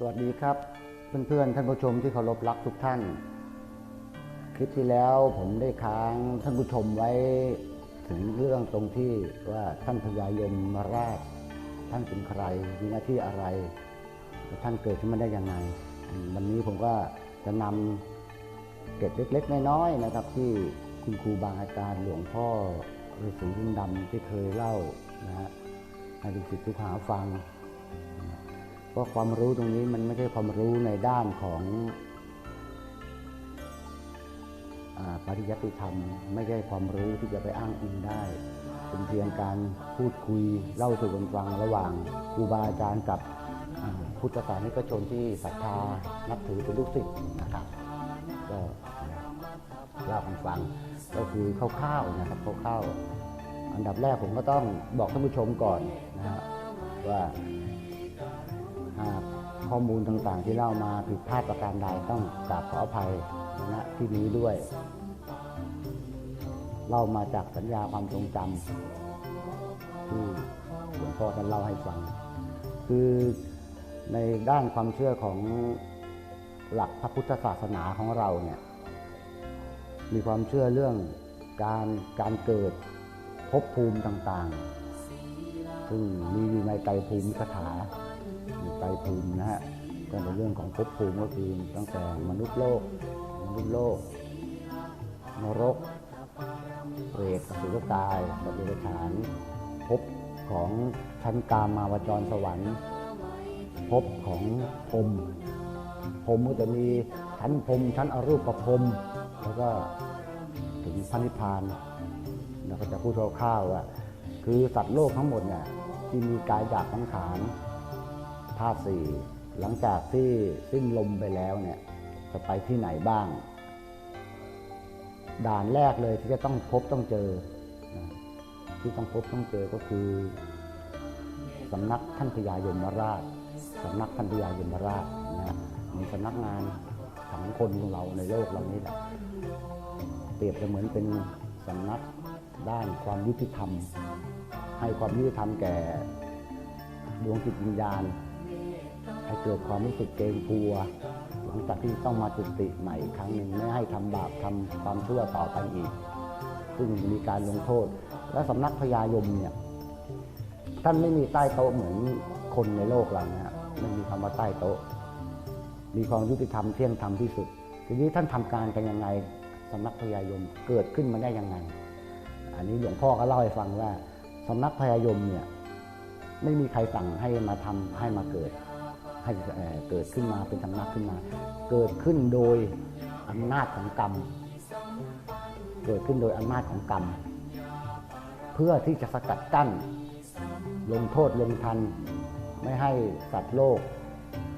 สวัสดีครับ เพื่อนๆท่านผู้ชมที่เคารพรักทุกท่าน คลิปที่แล้วผมได้ค้างท่านผู้ชมไว้ถึงเรื่องตรงที่ว่าท่านพญายมมาราช ท่านเป็นใครมีหน้าที่อะไร ท่านเกิดขึ้นมาได้ยังไง วันนี้ผมก็จะนำเกร็ดเล็กๆน้อยๆนะครับ ที่คุณครูบางอาจารย์หลวงพ่อฤาษีรุ่นดำที่เคยเล่านะฮะให้ลูกศิษย์ทุกหาฟัง ราะความรู้ตรงนี้มันไม่ใช่ความรู้ในด้านของอปริยัติธรรม ไม่ใช่ความรู้ที่จะไปอ้างอิงได้ เป็นเพียงการพูดคุยเล่าสู่กันฟังระหว่างครูบาอาจารย์กับพุทธศาสนิกชนที่ศรัทธานับถือเป็นลูกศิษย์นะครับ ก็เล่ากันฟังก็คือคร่าวๆนะครับคร่าวๆอันดับแรกผมก็ต้องบอกท่านผู้ชมก่อนนะฮะว่า ข้อมูลต่างๆที่เล่ามาผิดพลาดประการใดต้องกราบขออภัยณที่นี้ด้วย เล่ามาจากสัญญาความทรงจำที่หลวงพ่อท่านเล่าให้ฟัง คือในด้านความเชื่อของหลักพระพุทธศาสนาของเราเนี่ยมีความเชื่อเรื่องการการเกิดภพภูมิต่างๆ ซึ่งมีอยู่ในไตรภูมิคาถา ภูมินะฮะก็ในเรื่องของภพภูมิก็คือตั้งแต่มนุษย์โลก มนุษย์โลก นรกเปรตอสุรกายสัตว์เดรัจฉานภพของชั้นกามาวจรสวรรค์ภพของพรมพรมก็จะมีชั้นพรมชั้นอรูปพรมแล้วก็ถึงพระนิพพานเราก็จะพูดคร่าวๆว่าคือสัตว์โลกทั้งหมดเนี่ยที่มีกายหยาบสังขาร ธาตุสี่หลังจากที่สิ้นลมไปแล้วเนี่ยจะไปที่ไหนบ้าง ด่านแรกเลยที่จะต้องพบต้องเจอ ที่ต้องพบต้องเจอก็คือสำนักท่านพญายมราชสำนักท่านพญายมราชนะมีสำนักงานของคนของเราในโลกเรานี่แหละเปรียบเสมือนเป็นสำนักด้านความยุติธรรม ให้ความยุติธรรมแก่ดวงจิตวิญญาณ ให้เกิดความรู้สึกเกรงกลัว หลังจากที่ต้องมาจุติใหม่อีกครั้งหนึ่งไม่ให้ทำบาปทำความชั่วต่อไปอีก ซึ่งมีการลงโทษ และสำนักพญายมเนี่ยท่านไม่มีใต้โต๊ะเหมือนคนในโลกเรานะฮะไม่มีคำว่าใต้โต๊ะ มีความยุติธรรมเที่ยงธรรมที่สุด ทีนี้ท่านทำการกันยังไงสำนักพญายมเกิดขึ้นมาได้ยังไง อันนี้หลวงพ่อก็เล่าให้ฟังว่าสำนักพญายมเนี่ยไม่มีใครสั่งให้มาทำให้มาเกิด ให้เกิดขึ้นมาเป็นสำนักขึ้นมา เกิดขึ้นโดยอำนาจของกรรม เกิดขึ้นโดยอำนาจของกรรม เพื่อที่จะสกัดกั้น ลงโทษลงทัน ไม่ให้สัตว์โลก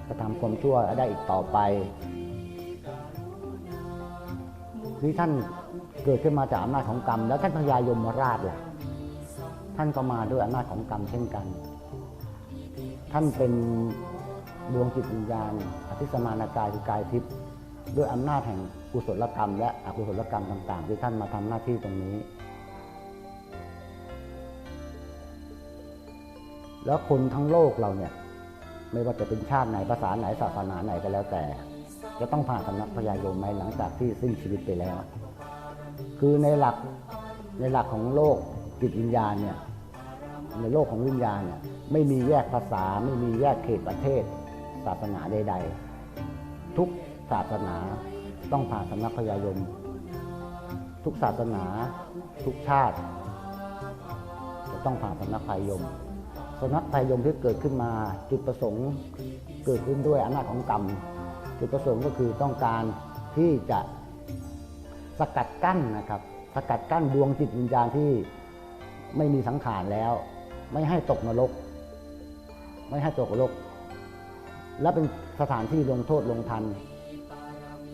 กระทำความชั่วได้อีกต่อไปที่ท่านเกิดขึ้นมาจากอำนาจของกรรม แล้วท่านพญายมราชล่ะท่านก็มาด้วยอำนาจของกรรมเช่นกัน ท่านเป็น ดวงจิตวิญญาณอธิสมานากายคือกายทิพย์ด้วยอำนาจแห่งกุศลกรรม และอกุศลกรรมต่าง ๆ ที่ท่านมาทำหน้าที่ตรงนี้ แล้วคนทั้งโลกเราเนี่ย ไม่ว่าจะเป็นชาติไหนภาษาไหนศาสนาไหนก็แล้วแต่ จะต้องผ่านสำนักพญายมไหมหลังจากที่สิ้นชีวิตไปแล้ว คือในหลักในหลักของโลกจิตวิญญาณเนี่ยในโลกของวิญญาณเนี่ยไม่มีแยกภาษาไม่มีแยกเขตประเทศ ศาสนาใดๆ ทุกศาสนาต้องผ่านสำนักพญายม ทุกศาสนาทุกชาติ จะต้องผ่านสำนักพญายมสำนักพญายมที่เกิดขึ้นมาจุดประสงค์เกิดขึ้นด้วยอำนาจของกรรม จุดประสงค์ก็คือต้องการที่จะสกัดกั้นนะครับ สกัดกั้นดวงจิตวิญญาณที่ไม่มีสังขารแล้ว ไม่ให้ตกนรก ไม่ให้ตกนรก และเป็นสถานที่ลงโทษลงทัน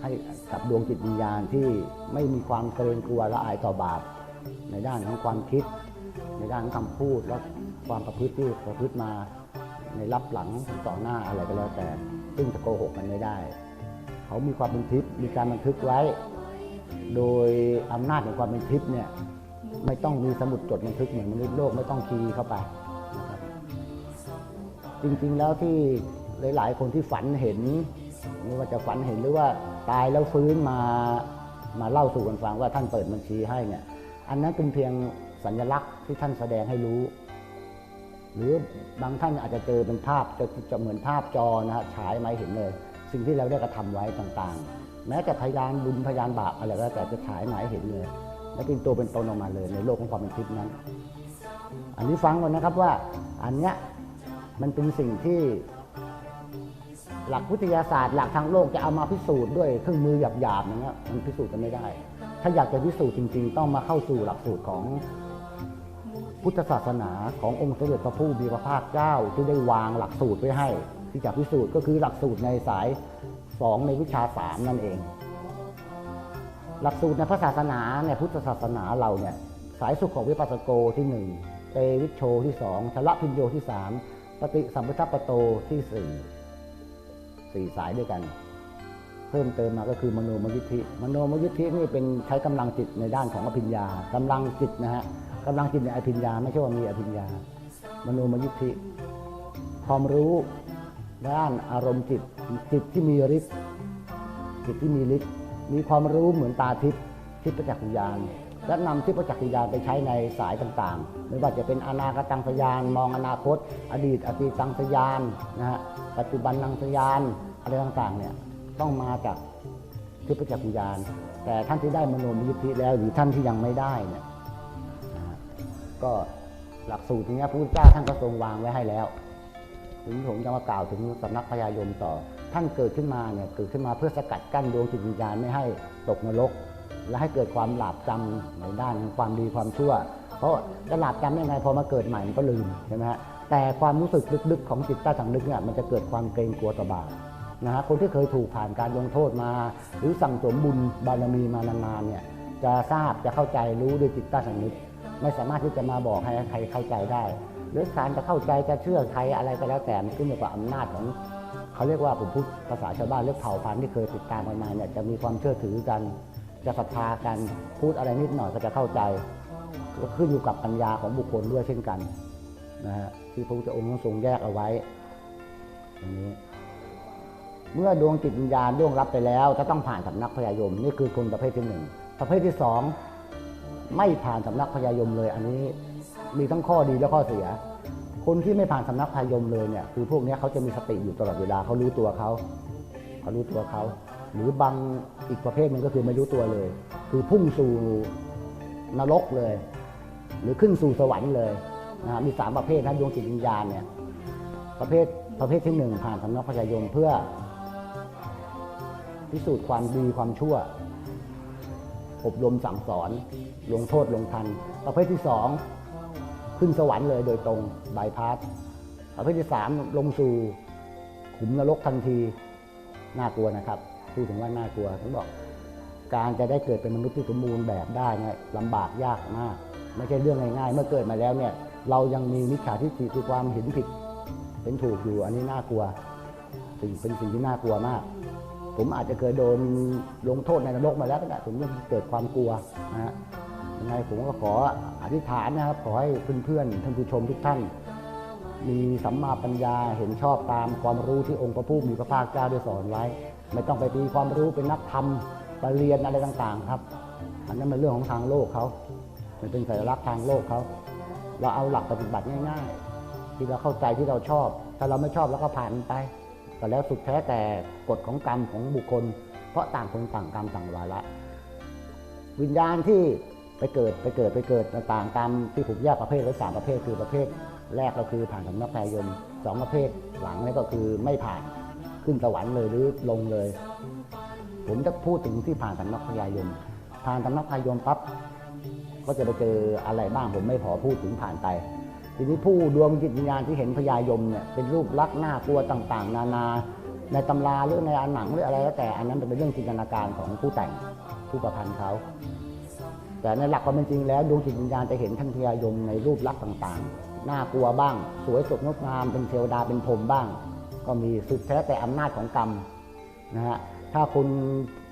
ให้กับดวงจิตวิญญาณที่ไม่มีความเกรงกลัวละอายต่อบาป ในด้านของความคิด ในด้านของคำพูดและความประพฤติที่ประพฤติมาในรับหลังต่อหน้าอะไรก็แล้วแต่ ซึ่งจะโกหกมันไม่ได้ เขามีความเป็นทิพย์มีการบันทึกไว้ โดยอำนาจของความเป็นทิพย์เนี่ยไม่ต้องมีสมุดจดบันทึกเหมือนมนุษย์โลกไม่ต้องคีย์เข้าไปจริงๆแล้วที่ หลาย ๆ คนที่ฝันเห็นไม่ว่าจะฝันเห็นหรือว่าตายแล้วฟื้นมามาเล่าสู่กันฟังว่าท่านเปิดบัญชีให้เนี่ยอันนั้นเป็นเพียงสัญลักษณ์ที่ท่านแสดงให้รู้ หรือบางท่านอาจจะเจอเป็นภาพจะจะเหมือนภาพจอนะฮะฉายมาให้เห็นเลย สิ่งที่เราได้กระทำไว้ต่างๆ แม้แต่พยานบุญพยานบาปอะไรก็แต่จะฉายมาให้เห็นเลย และเป็นตัวเป็นตนออกมาเลยในโลกของความเป็นทิพย์นั้น อันนี้ฟังก่อนนะครับว่าอันเนี้ยมันเป็นสิ่งที่ หลักวิทยาศาสตร์หลักทางโลกจะเอามาพิสูจน์ด้วยเครื่องมือหยาบๆอย่างเงี้ยมันพิสูจน์กันไม่ได้ ถ้าอยากจะพิสูจน์จริง ๆ ต้องมาเข้าสู่หลักสูตรของพุทธศาสนาขององค์สมเด็จพระผู้มีพระภาคเจ้าที่ได้วางหลักสูตรไว้ให้ ที่จะพิสูจน์ก็คือหลักสูตรในสายสองในวิชาสามนั่นเอง หลักสูตรในพระศาสนาในพุทธศาสนาเราเนี่ยสายสุขของวิปัสสโกที่หนึ่งเตวิชโชที่สองชละพิญโยที่สามปฏิสัมปทัปโตที่สี่ สี่สายด้วยกัน เพิ่มเติมมาก็คือมโนมยิทธิ มโนมยิทธินี่เป็นใช้กำลังจิตในด้านของอภิญญากำลังจิตนะฮะกำลังจิตในอภิญญา ไม่ใช่ว่ามีอภิญญา มโนมยิทธิ ความรู้ด้านอารมณ์จิตจิตที่มีฤทธิ์จิตที่มีฤทธิ์มีความรู้เหมือนตาทิพย์ทิพย์ประจักษ์วิญญาณ และนำทิพย์ประจักษ์วิญญาณไปใช้ในสายต่างๆ ไม่ว่าจะเป็นอนาคตังสยาน มองอนาคต อดีต อดีตังสยานนะฮะปัจจุบันนังสยานอะไรต่างๆเนี่ยต้องมาจากทิพย์ประจักษ์วิญญาณแต่ท่านที่ได้มโนมยิทธิแล้วหรือท่านที่ยังไม่ได้เนี่ยนะฮะก็หลักสูตรตรงนี้พระพุทธเจ้าท่านก็ทรงวางไว้ให้แล้วถึงผมจะมากล่าวถึงสำนักพญายมต่อ ท่านเกิดขึ้นมาเนี่ยเกิดขึ้นมาเพื่อสกัดกั้นดวงจิตวิญญาณไม่ให้ตกนรก และให้เกิดความหลาบจำในด้านความดีความชั่ว เพราะจะหลาบจำได้ไงพอมาเกิดใหม่มันก็ลืมใช่ไหมฮะแต่ความรู้สึกลึกๆของจิตใต้สำนึกเนี่ยมันจะเกิดความเกรงกลัวต่อบาปนะฮะคนที่เคยถูกผ่านการลงโทษมา หรือสั่งสมบุญบารมีมานานๆเนี่ยจะทราบจะเข้าใจรู้ด้วยจิตใต้สำนึก ไม่สามารถที่จะมาบอกให้ใครเข้าใจได้ หรือการจะเข้าใจจะเชื่อใครอะไรก็แล้วแต่มันขึ้นอยู่กับอำนาจของเขาเรียกว่าผมพูดภาษาชาวบ้านเรียกเผ่าพันธุ์ที่เคยติดตามกันมาเนี่ยจะมีความเชื่อถือกัน จะศรัทธากันพูดอะไรนิดหน่อยก็จะเข้าใจก็ขึ้นอยู่กับปัญญาของบุคคลด้วยเช่นกันนะฮะที่พระพุทธองค์ทรงแยกเอาไว้อย่างนี้ เมื่อดวงจิตวิญญาณล่วงรับไปแล้วจะต้องผ่านสำนักพญายม นี่คือคนประเภทที่หนึ่งประเภทที่สองไม่ผ่านสำนักพญายมเลย อันนี้มีทั้งข้อดีและข้อเสีย คนที่ไม่ผ่านสำนักพญายมเลยเนี่ยคือพวกนี้เขาจะมีสติอยู่ตลอดเวลาเขารู้ตัวเขาเขารู้ตัวเขา หรือบางอีกประเภทหนึงก็คือไม่รู้ตัวเลย คือพุ่งสู่นรกเลย หรือขึ้นสู่สวรรค์เลยนะมีสามประเภทนะดวงจิตวิญญาณเนี่ยประเภทประเภทที่หนึ่งผ่านสำนักพญายมเพื่อ พิสูจน์ความดีความชั่ว อบรมสั่งสอน ลงโทษลงทัน ประเภทที่สองขึ้นสวรรค์เลยโดยตรงบายพาสประเภทที่สามลงสู่ขุมนรกทันที น่ากลัวนะครับ พูดถึงว่าน่ากลัวผมบอก การจะได้เกิดเป็นมนุษย์ที่สมบูรณ์แบบได้เนี่ยลำบากยากมาก ไม่ใช่เรื่องง่ายๆ เมื่อเกิดมาแล้วเนี่ยเรายังมีมิจฉาทิฏฐิคือความเห็นผิดเป็นถูกอยู่อันนี้น่ากลัวสิ่งเป็นสิ่งที่น่ากลัวมาก ผมอาจจะเคยโดนลงโทษในนรกมาแล้วก็ได้ผมยังเกิดความกลัวนะฮะยังไงผมก็ขออธิษฐานนะครับขอให้เพื่อนๆท่านผู้ชมทุกท่าน มีสัมมาปัญญาเห็นชอบตามความรู้ที่องค์พระผู้มีพระภาคเจ้าได้สอนไว้ ไม่ต้องไปตีความรู้เป็นนักธรรมไปเรียนอะไรต่างๆครับ อันนั้นเป็นเรื่องของทางโลกเขามันเป็นสัญลักษณ์ทางโลกเขาเราเอาหลักปฏิบัติง่ายๆ ที่เราเข้าใจที่เราชอบ ถ้าเราไม่ชอบเราก็ผ่านไปก็แล้วสุดแท้แต่กฎของกรรมของบุคคล เพราะต่างคนต่างกรรมต่างวาระวิญญาณที่ไปเกิดไปเกิดไปเกิดต่างๆตามที่ผมแยกประเภทไว้สามประเภทคือประเภท แรกก็คือผ่านสำนักพายมสองประเภทหลังนี่ก็คือไม่ผ่าน ขึ้นสวรรค์เลยหรือลงเลย ผมจะพูดถึงที่ผ่านสำนักพยายมผ่านสำนักพยายมปั๊บก็จะไปเจออะไรบ้างผมไม่ขอพูดถึงผ่านไป ทีนี้ผู้ดวงจิตวิญญาณที่เห็นพญายมเนี่ยเป็นรูปลักษณ์หน้ากลัวต่างๆ นานาในตำราหรือในอันหนังหรืออะไรแล้วแต่อันนั้นเป็นเรื่องจินตนาการของผู้แต่งผู้ประพันธ์เขาแต่ในหลักความเป็นจริงแล้วดวงจิตวิญญาณจะเห็นท่านพญายมในรูปลักษณ์ต่างๆ น่ากลัวบ้าง สวยสดงดงามเป็นเทวดาเป็นพรหมบ้าง ก็มีสุดแท้แต่อำนาจของกรรมนะฮะถ้าคุณ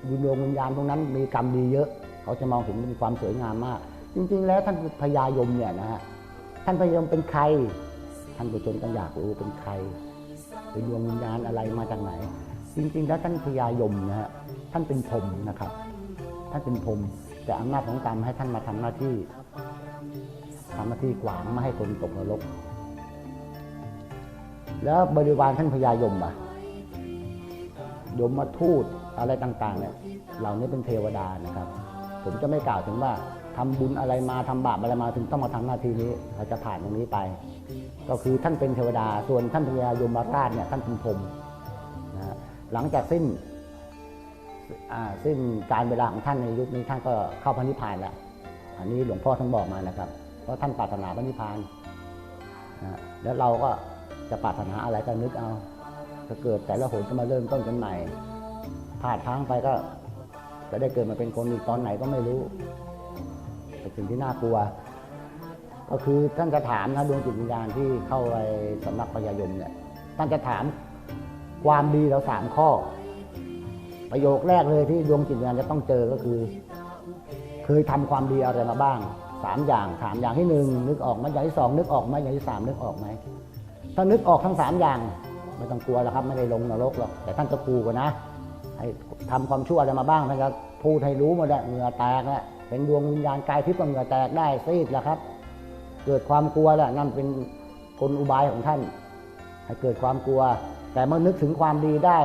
วิญญาณวิญญาณพวกนั้นมีกรรมดีเยอะ เขาจะมองเห็นมีความสวยงามมาก จริง ๆ แล้วท่านพญายมเนี่ยนะฮะท่านพญายมเป็นใคร ท่านผู้ชมต้องอยากรู้เป็นใครเป็นดวงวิญญาณอะไรมาจากไหน จริง ๆ แล้วท่านพญายมนะฮะท่านเป็นพรมนะครับ ท่านเป็นพรมแต่อำนาจของกรรมให้ท่านมาทำหน้าที่ทำหน้าที่ขวางไม่ให้คนตกนรก แล้วบริวารท่านพญายมอะยมมาทูตอะไรต่างๆเนี่ยเหล่านี้เป็นเทวดานะครับ ผมจะไม่กล่าวถึงว่าทำบุญอะไรมาทำบาปอะไรมาถึงต้องมาทำหน้าที่นี้เราจะผ่านตรงนี้ไป ก็คือท่านเป็นเทวดาส่วนท่านพญายมราชเนี่ยท่านเป็นพรมนะฮะหลังจากสิ้นอ่าสิ้นการเวลาของท่านในยุคนี้ท่านก็เข้าพระนิพพานแล้วอันนี้หลวงพ่อท่านบอกมานะครับ เพราะท่านปรารถนาพระนิพพานนะฮะแล้วเราก็ จะปรารถนาอะไรก็นึกเอาจะเกิดแต่ละหนจะมาเริ่มต้นกันใหม่พลาดพังไปก็จะได้เกิดมาเป็นคนอีกตอนไหนก็ไม่รู้เป็นสิ่งที่น่ากลัว ก็คือท่านจะถามนะดวงจิตวิญญาณที่เข้าไปสำนักพญายมเนี่ยท่านจะถามความดีเราสามข้อ ประโยคแรกเลยที่ดวงจิตวิญญาณจะต้องเจอก็คือ เคยทำความดีอะไรมาบ้างสามอย่างถามอย่างที่หนึ่งนึกออกไหมอย่างที่สองนึกออกไหมอย่างที่สามนึกออกไหม ถ้านึกออกทั้งสามอย่างไม่ต้องกลัวแล้วครับ ไม่ได้ลงนรกหรอกแต่ท่านจะกูกันนะให้ทำความชั่วอะไรมาบ้างท่านจะพูดให้รู้หมดแล้วเหงื่อแตกแล้วเป็นดวงวิญญาณกายทิพย์ก็เหงื่อแตกได้ซีดแล้วครับ เกิดความกลัวแหละนั่นเป็นกลอุบายของท่าน ให้เกิดความกลัว แต่เมื่อนึกถึงความดีได้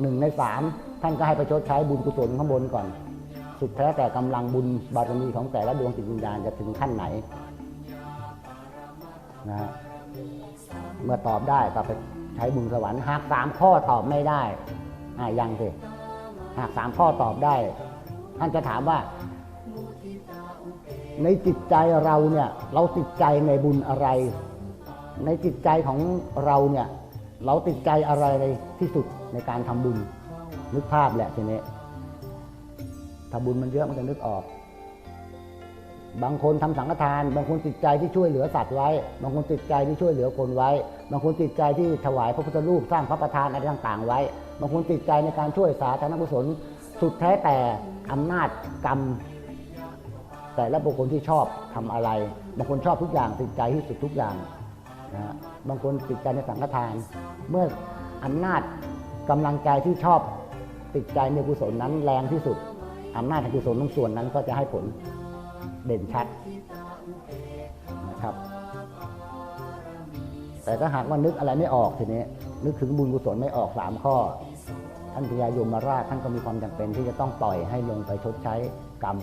หนึ่งในสามท่านก็ให้ไปชดใช้บุญกุศลข้างบนก่อน สุดแท้แต่กำลังบุญบารมีของแต่ละดวงจิตวิญญาณจะถึงขั้นไหนนะฮะ เมื่อตอบได้ก็ไปใช้บุญสวรรค์หากสามข้อตอบไม่ได้อ่ายังสิหากสามข้อตอบได้ ท่านจะถามว่า ในจิตใจเราเนี่ย เราติดใจในบุญอะไร ในจิตใจของเราเนี่ย เราติดใจอะไรที่สุดในการทำบุญ นึกภาพแหละทีนี้ถ้าบุญมันเยอะมันจะนึกออก บางคนทำสังฆทาน บางคนติดใจที่ช่วยเหลือสัตว์ไว้ บางคนติดใจที่ช่วยเหลือคนไว้ บางคนติดใจที่ถวายพระพุทธรูปสร้างพระประธานอะไรต่างๆ ไว้ บางคนติดใจในการช่วยสาธารณกุศลสุดแท้แต่อำนาจกรรม แต่ละบุคคลที่ชอบทำอะไร บางคนชอบทุกอย่างติดใจที่สุดทุกอย่างนะฮะบางคนติดใจในสังฆทาน เมื่ออำนาจกำลังใจที่ชอบติดใจในกุศลนั้นแรงที่สุดอำนาจแห่งกุศลตรงส่วนนั้นก็จะให้ผล เด่นชัดนะครับ แต่ถ้าหากว่านึกอะไรไม่ออกทีนี้ นึกถึงบุญกุศลไม่ออกสามข้อ ท่านพญายมราชท่านก็มีความจำเป็นที่จะต้องปล่อยให้ลงไปชดใช้กรรม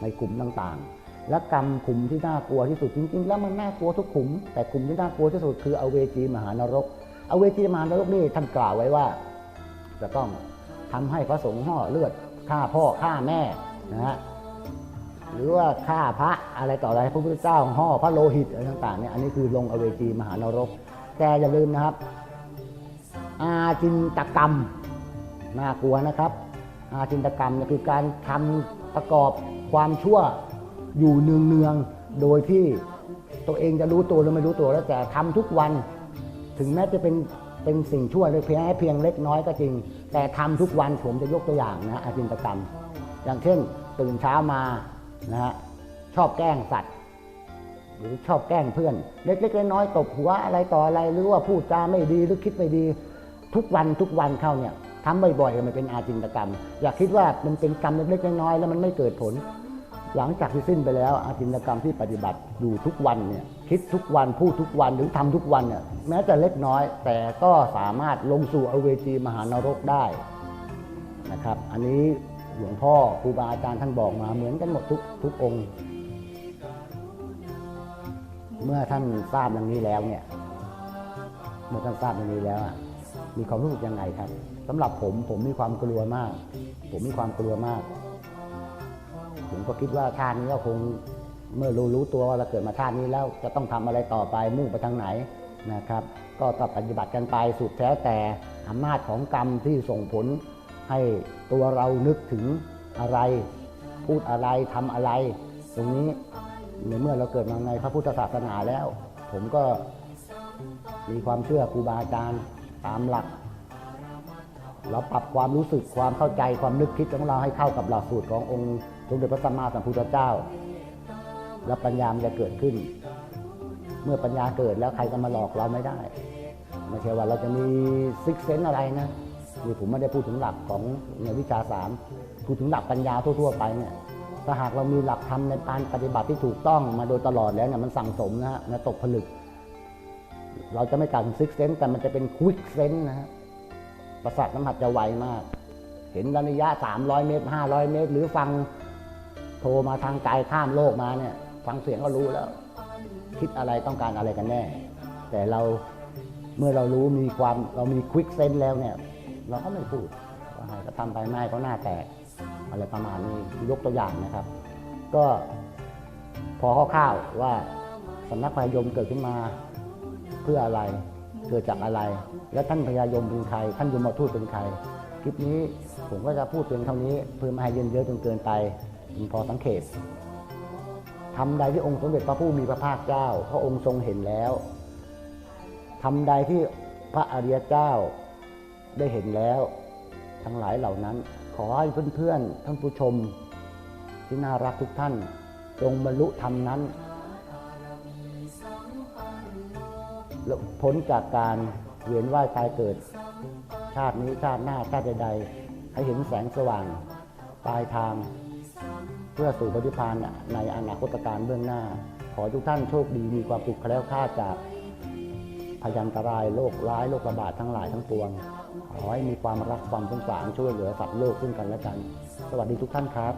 ในกลุ่มต่างๆ และกรรมกลุ่มที่น่ากลัวที่สุดจริง ๆ แล้วมันน่ากลัวทุกกลุ่มแต่กลุ่มที่น่ากลัวที่สุดคืออเวจีมหานรก อเวจีมหานรกนี่ท่านกล่าวไว้ว่าจะต้องทำให้พระสงฆ์ห่อเลือดฆ่าพ่อฆ่าแม่นะฮะ หรือว่าฆ่าพระอะไรต่ออะไรพระพุทธเจ้าห่อพระโลหิตอะไรต่างๆเนี่ยอันนี้คือลงอเวจีมหานรก แต่อย่าลืมนะครับ อาจินตกรรมน่ากลัวนะครับ อาจินตกรรมเนี่ยคือการทำประกอบความชั่วอยู่เนืองๆโดยที่ตัวเองจะรู้ตัวหรือไม่รู้ตัวแล้วแต่ทำทุกวันถึงแม้จะเป็นเป็นสิ่งชั่วเลยเพียงให้เพียงเล็กน้อยก็จริง แต่ทำทุกวันผมจะยกตัวอย่างนะอาจินตกรรม อย่างเช่น ตื่นเช้ามา นะฮะชอบแกล้งสัตว์ หรือชอบแกล้งเพื่อน เล็กๆน้อยๆตบหัวอะไรต่ออะไร หรือว่าพูดจาไม่ดีหรือคิดไม่ดี ทุกวันทุกวันเข้าเนี่ยทำบ่อยๆมันเป็นอาจินตกรรม อย่าคิดว่ามันเป็นกรรมเล็กๆน้อยๆแล้วมันไม่เกิดผล หลังจากที่สิ้นไปแล้วอาจินตกรรมที่ปฏิบัติอยู่ทุกวันเนี่ยคิดทุกวันพูดทุกวันหรือทำทุกวันเนี่ยแม้จะเล็กน้อย แต่ก็สามารถลงสู่อเวจีมหานรกได้นะครับ อันนี้ หลวงพ่อครูบาอาจารย์ท่านบอกมาเหมือนกันหมดทุกทุกองค์ เมื่อท่านทราบดังนี้แล้วเนี่ย เมื่อท่านทราบดังนี้แล้วอะมีความรู้สึกยังไงครับสำหรับผมผมมีความกลัวมาก ผมมีความกลัวมาก ผมก็คิดว่าชาตินี้ก็คงเมื่อรู้รู้ตัวว่าเราเกิดมาชาตินี้แล้วจะต้องทำอะไรต่อไปมุ่งไปทางไหนนะครับ ก็ต้องปฏิบัติกันไปสุดแท้แต่อำนาจของกรรมที่ส่งผล ให้ตัวเรานึกถึงอะไร พูดอะไรทำอะไร ตรงนี้ในเมื่อเราเกิดมาในพระพุทธศาสนาแล้ว ผมก็มีความเชื่อครูบาอาจารย์ตามหลัก เราปรับความรู้สึกความเข้าใจความนึกคิดของเราให้เข้ากับหลักสูตรขององค์สมเด็จพระสัมมาสัมพุทธเจ้า แล้วปัญญามันจะเกิดขึ้น เมื่อปัญญาเกิดแล้วใครก็มาหลอกเราไม่ได้ไม่ใช่ว่าเราจะมีซิกเซนอะไรนะ นี่ผมไม่ได้พูดถึงหลักของในวิชาสามพูดถึงหลักปัญญาทั่ว ๆ ไปเนี่ยถ้าหากเรามีหลักธรรมในการปฏิบัติที่ถูกต้องมาโดยตลอดแล้วเนี่ยมันสั่งสมนะฮะนะตกผลึก เราจะไม่กล่าวถึงซิกเซนแต่มันจะเป็นควิกเซนนะฮะประสาทสัมผัสจะไวมาก เห็นระยะ 300 เมตร 500 เมตร หรือฟังโทรมาทางไกลข้ามโลกมาเนี่ยฟังเสียงก็รู้แล้ว คิดอะไรต้องการอะไรกันแน่ แต่เราเมื่อเรารู้มีความเรามีควิกเซนแล้วเนี่ย เราก็ไม่พูดว่าให้ก็ทำไปไม่ก็หน้าแตกอะไรประมาณนี้ยกตัวอย่างนะครับ ก็พอคร่าวๆว่าสำนักพยายมเกิดขึ้นมาเพื่ออะไรเกิดจากอะไร และท่านพญายมเป็นใคร ท่านยมทูตเป็นใครคลิปนี้ผมก็จะพูดเพียงเท่านี้เพื่อไม่ให้เยินเยอะจนเกินไปผมพอสังเกตทำใดที่องค์สมเด็จพระผู้มีพระภาคเจ้า พระองค์ทรงเห็นแล้วทำใดที่พระอริยเจ้า ได้เห็นแล้ว ทั้งหลายเหล่านั้น ขอให้เพื่อนๆท่านผู้ชม ที่น่ารักทุกท่าน จงบรรลุธรรมนั้นแล้วพ้นจากการเวียนว่ายตายเกิด ชาตินี้ชาติหน้าชาติใดๆให้เห็นแสงสว่างปลายทาง เพื่อสู่ปฏิพานในอนาคตการเบื้องหน้า ขอทุกท่านโชคดีมีความสุขแล้วคลาจาก พยันตรายโรคร้ายโรคระบาดทั้งหลายทั้งปวง ขอให้มีความรักความสงสารช่วยเหลือสัตว์โลกซึ่งกันและกัน สวัสดีทุกท่านครับ